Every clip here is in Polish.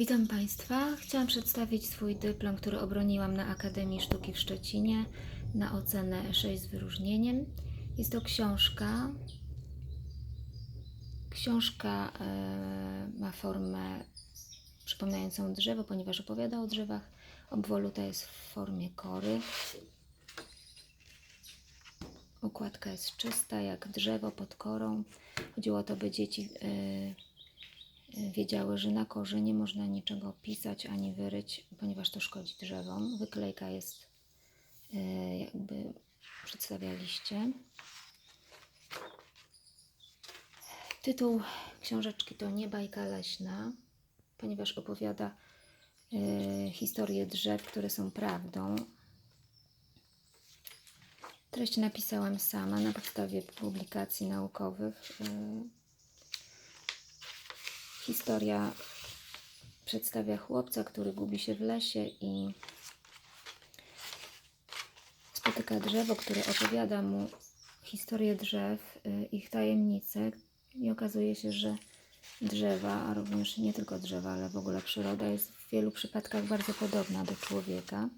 Witam Państwa. Chciałam przedstawić swój dyplom, który obroniłam na Akademii Sztuki w Szczecinie na ocenę 6 z wyróżnieniem. Jest to książka. Książka e, ma formę przypominającą drzewo, ponieważ opowiada o drzewach. Obwoluta jest w formie kory. Układka jest czysta, jak drzewo pod korą. Chodziło o to, by dzieci e, wiedziały, że na korze nie można niczego pisać ani wyryć, ponieważ to szkodzi drzewom. Wyklejka jest e, jakby przedstawia liście. Tytuł książeczki to Nie bajka leśna, ponieważ opowiada e, historię drzew, które są prawdą. Treść napisałam sama na podstawie publikacji naukowych. Historia przedstawia chłopca, który gubi się w lesie i spotyka drzewo, które opowiada mu historię drzew, y, ich tajemnice i okazuje się, że drzewa, a również nie tylko drzewa, ale w ogóle przyroda jest w wielu przypadkach bardzo podobna do człowieka.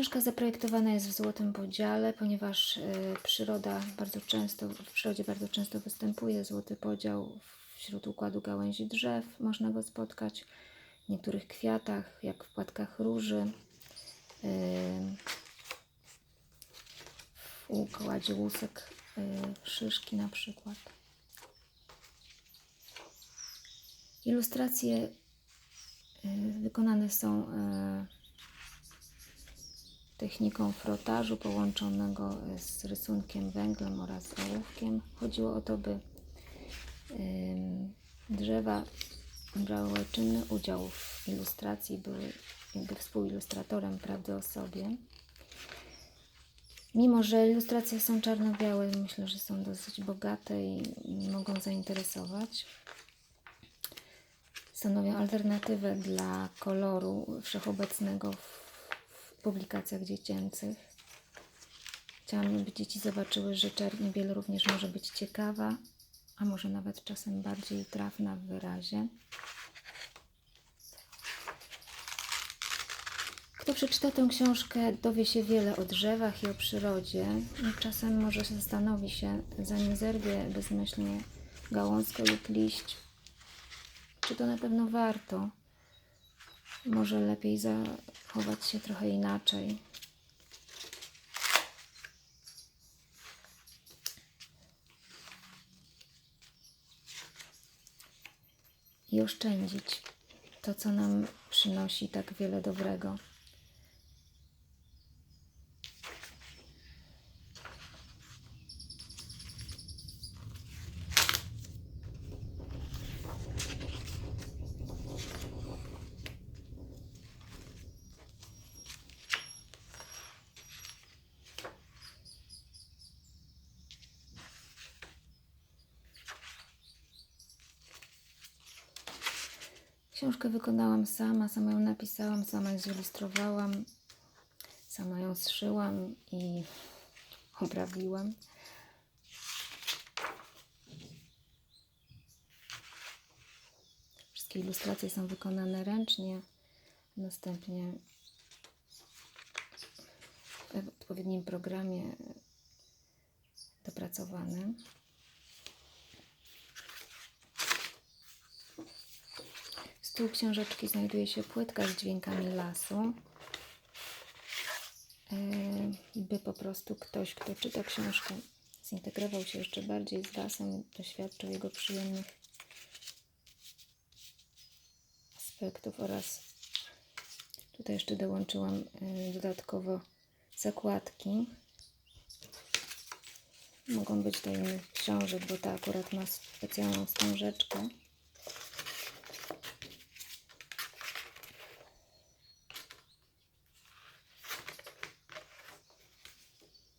Książka zaprojektowana jest w złotym podziale, ponieważ y, przyroda bardzo często, w przyrodzie bardzo często występuje złoty podział wśród układu gałęzi drzew. Można go spotkać w niektórych kwiatach, jak w płatkach róży, y, w układzie łusek y, szyszki na przykład. Ilustracje wykonane są techniką frotażu połączonego z rysunkiem węglem oraz ołówkiem. Chodziło o to, by drzewa brały czynny udział w ilustracji, były jakby współuilustratorem prawdy o sobie. Mimo, że ilustracje są czarno-białe, myślę, że są dosyć bogate i mogą zainteresować. Stanowią alternatywę dla koloru wszechobecnego w publikacjach dziecięcych. Chciałam, by dzieci zobaczyły, że czernie-biel również może być ciekawa, a może nawet czasem bardziej trafna w wyrazie. Kto przeczyta tę książkę, dowie się wiele o drzewach i o przyrodzie. I czasem może się zastanowi się, zanim zerwie bezmyślnie gałązkę lub liść, czy to na pewno warto. Może lepiej zachować się trochę inaczej. I oszczędzić to, co nam przynosi tak wiele dobrego. Książkę wykonałam sama, sama ją napisałam, sama ją zilustrowałam, sama ją zszyłam i oprawiłam. Wszystkie ilustracje są wykonane ręcznie, następnie w odpowiednim programie dopracowane. Z tyłu książeczki znajduje się płytka z dźwiękami lasu. Yy, By po prostu ktoś, kto czyta książkę, zintegrował się jeszcze bardziej z lasem, doświadczył jego przyjemnych aspektów oraz tutaj jeszcze dołączyłam yy, dodatkowo zakładki. Mogą być do innych książek, bo ta akurat ma specjalną wstążeczkę.